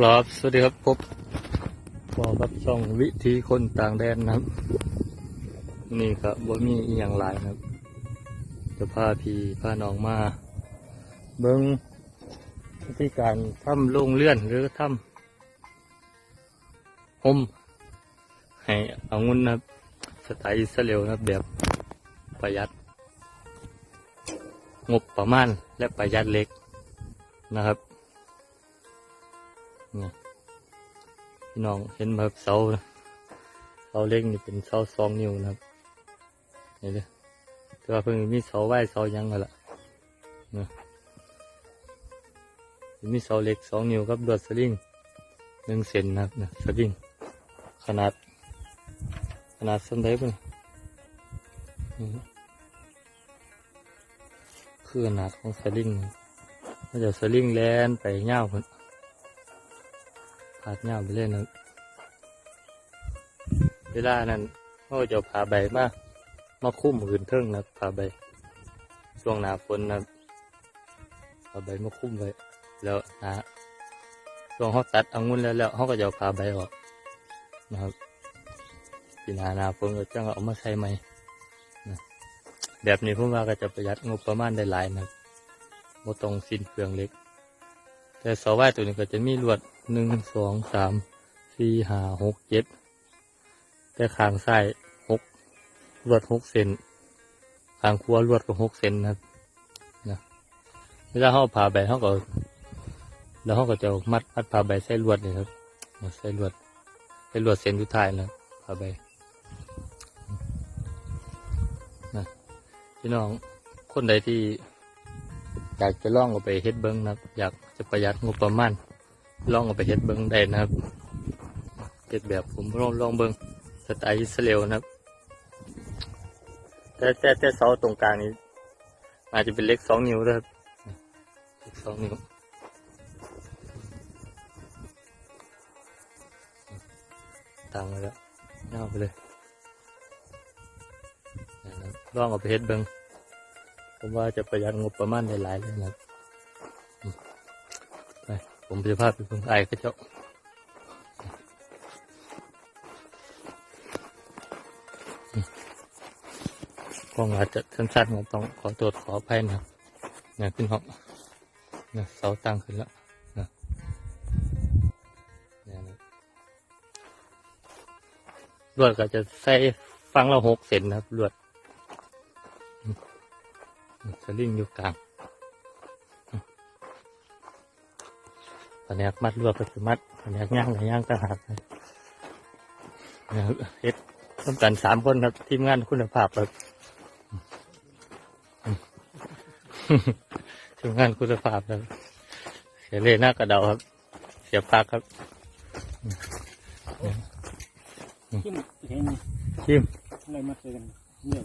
ครับสวัสดีครับพบพอกับช่องวิธีคนต่างแดนนะครับ นี่ครับบ่มีอหย่างหลายนะครับ จะพาพี่พาน้องมา เบิ้งวิธีการทำโรงเลื่อนหรือทำห่มให้เอางุ่นนะครับสไตล์อิสราเอลนะครับแบบประหยัด งบประมาณและประหยัดเล็กนะครับ นี่พี่น้องเห็นแบบเสาเสาเล็กนี่เป็นเสาสองนิ้วนะครับนี่เลยแต่ว่าเพิ่งมีเสาไหวเสายังกันละเนี่ยมีเสาเล็กสองนิ้วกับลวดสลิงหนึ่งเซนนะครับนี่ยสลิงขนาด ขนาดส้นได้ปุ่นคือขนาดของสลิงมันจะสลิงแลนไปเง่าวพุ่น ผาดเงาไปเล่นนะเวลานั้นเขาก็จะเอาผาใบมามาคุ้มหืนเทิงนะผาใบ ช่วงหนาฝนนะผาใบมาคุ้มไว้ แล้วนะช่วงเขาตัดอางุ่นแล้วแล้วเขาก็จะเอาผาใบออกนะครับปีหนาหนาฝนก็จะเอามาใช้ไหมนะแบบนี้ผมว่าก็จะประหยัดงบประมาณได้หลายนะครับบ่ต้องสิ้นเปลืองเล็ก แต่เสาไหว้ตัวนี้ก็จะมีลวดหนึ่งสองสามสี่ห้าหกเจ็ดแต่ขางซ้ายหกลวดหกเซนขางขวาลวดก็หกเซนนะครับนะเวลาเขาเอาผ่าใบเขาก็แล้วเขาก็จะมัดมัดผ่าใบใส่ลวดเลยครับใส่ลวดใส่ลวดเส้นสุดท้ายนะผ่าใบนะพี่น้องคนใดที่อยากจะล่องเอาไปเฮ็ดเบิ้งนะอยาก จะประหยัดงบประมาณลองเอาไปเฮ็ดเบิ้งได้นะครับเฮ็ดแบบผมลองลองเบิ้งสไตล์อิสราเอลนะครับ แต่แต่แต่เสาตรงกลางนี้ อาจจะเป็นเล็กสองนิ้วนะครับเล็กสองนิ้วต่างไปแล้วย่าไปเลยลองเอาไปเฮ็ดเบิ้งผมว่าจะประหยัดงบประมาณได้หลายเลยนะครับ ผมจะพาไปเพิ่งไอ้ก็เจ้าอืมกล้องอาจจะสั้นๆก็ต้องขอโทษขออภัยนะครับเนี่ยขึ้นห้องเนี่ยเสาตั้งขึ้นแล้วนี่นะลวดก็จะใส่ฟังเราหกเซนนะครับลวดสลิงอยู่กลาง แผนกมัดรวบก็คือมัดแผนกย่างกับย่างต่างหากนะเนี่ยเฮ็ดต้องกันสามคนครับทีมงานคุณภาพครับทีมงานคุณภาพครับเสียเล่หน้ากระเดาครับ เสียพักครับที่เห็นชิมอะไรมาเจอกันเนี่ย